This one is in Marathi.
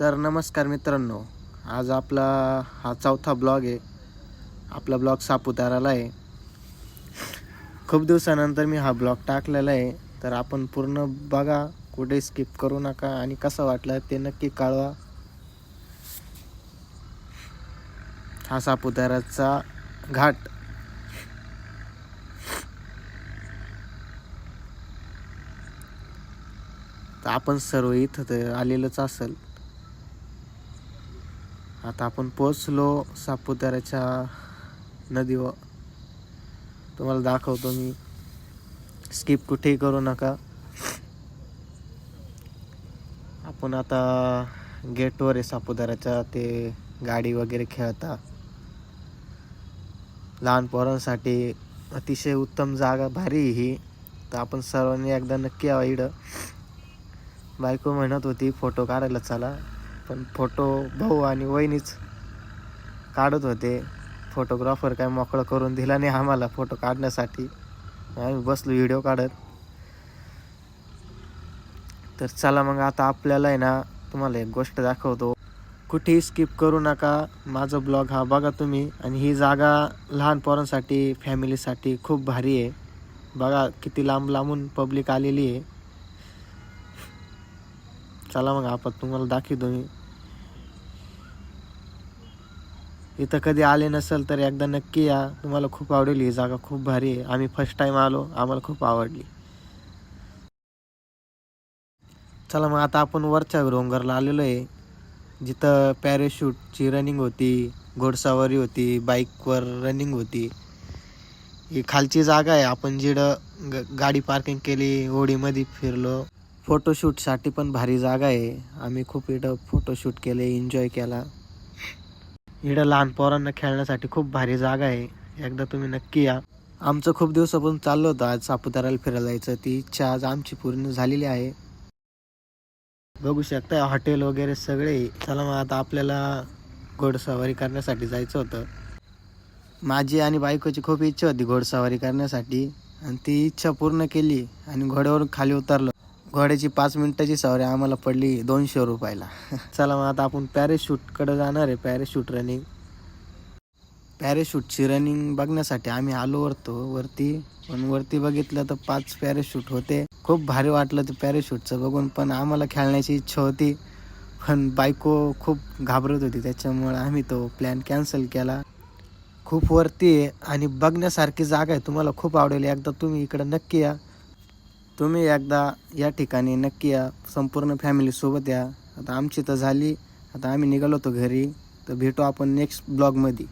तर नमस्कार मित्रांनो आज आपला हा चौथा ब्लॉग आहे. आपला ब्लॉग सापुताराला आहे. खूप दिवसानंतर मी हा ब्लॉग टाकलेला आहे. तर आपण पूर्ण बघा कुठे स्किप करू नका आणि कसं वाटलं ते नक्की कळवा. हा सापुताराचा घाट. तर आपण सर्व इथं तर असेल. आता आपण पोचलो सापुताऱ्याच्या नदीवर. तुम्हाला दाखवतो मी. स्किप कुठेही करू नका. आपण आता गेटवर आहे सापुताऱ्याच्या. ते गाडी वगैरे खेळता. लहान पोरांसाठी अतिशय उत्तम जागा भारी ही. तर आपण सर्वांनी एकदा नक्की यावं इकडं बायको म्हणत होती फोटो काढायला चला. पण फोटो भाऊ आणि वहिनीच काढत होते. फोटोग्राफर काय मोकळं करून दिला नाही आम्हाला फोटो काढण्यासाठी. आम्ही बसलो व्हिडिओ काढत. तर चला मग आता आपल्याला आहे ना तुम्हाला एक गोष्ट दाखवतो. कुठेही स्किप करू नका. माझा ब्लॉग हा बघा तुम्ही. आणि ही जागा लहान पोरांसाठी फॅमिलीसाठी खूप भारी आहे. बघा किती लांब लांबून पब्लिक आलेली आहे. चला मग आपण तुम्हाला दाखवतो मी. इथं कधी आले नसेल तर एकदा नक्की या. तुम्हाला खूप आवडेल ही जागा खूप भारी आहे. आम्ही फर्स्ट टाइम आलो आम्हाला खूप आवडली. चला मग आता आपण वरच्या डोंगरला आलेलो आहे. जिथं पॅरेशूटची रनिंग होती घोडसावारी होती बाईकवर रनिंग होती. ही खालची जागा आहे. आपण जिथं गाडी पार्किंग केली होडीमध्ये फिरलो. फोटोशूटसाठी पण भारी जागा आहे. आम्ही खूप इथं फोटोशूट केले एन्जॉय केला. इकडं लहान पोरांना खेळण्यासाठी खूप भारी जागा आहे. एकदा तुम्ही नक्की या. आमचं खूप दिवसापासून चाललं होतं. आज सापुताऱ्याला फिरायला जायचं. ती इच्छा आज आमची पूर्ण झालेली आहे. बघू शकता हॉटेल वगैरे सगळे. चला मग आता आपल्याला घोडसवारी करण्यासाठी जायचं होतं. माझी आणि बायकोची खूप इच्छा होती घोडसवारी करण्यासाठी. आणि ती इच्छा पूर्ण केली आणि घोड्यावरून खाली उतरलो. घोड्याची पाच मिनिटाची सवारी आम्हाला पडली दोनशे रुपयाला. चला मग आता आपण पॅरेशूटकडे जाणार आहे पॅरेशूट रनिंग पॅरेशूटची रनिंग बघण्यासाठी आम्ही आलो वरतो वरती. पण वरती बघितलं तर पाच पॅरेशूट होते. खूप भारी वाटलं ते पॅरेशूटचं बघून पण आम्हाला खेळण्याची इच्छा होती. पण बायको खूप घाबरत होती त्याच्यामुळे आम्ही तो प्लॅन कॅन्सल केला. खूप वरती आहे आणि बघण्यासारखी जागा आहे तुम्हाला खूप आवडेल. एकदा तुम्ही इकडं नक्की या. तुम्ही एकदा या ठिकाणी नक्की या संपूर्ण फॅमिलीसोबत या. आता आमची तर झाली. आता आम्ही निघालो होतो घरी. तर भेटू आपण नेक्स्ट ब्लॉगमध्ये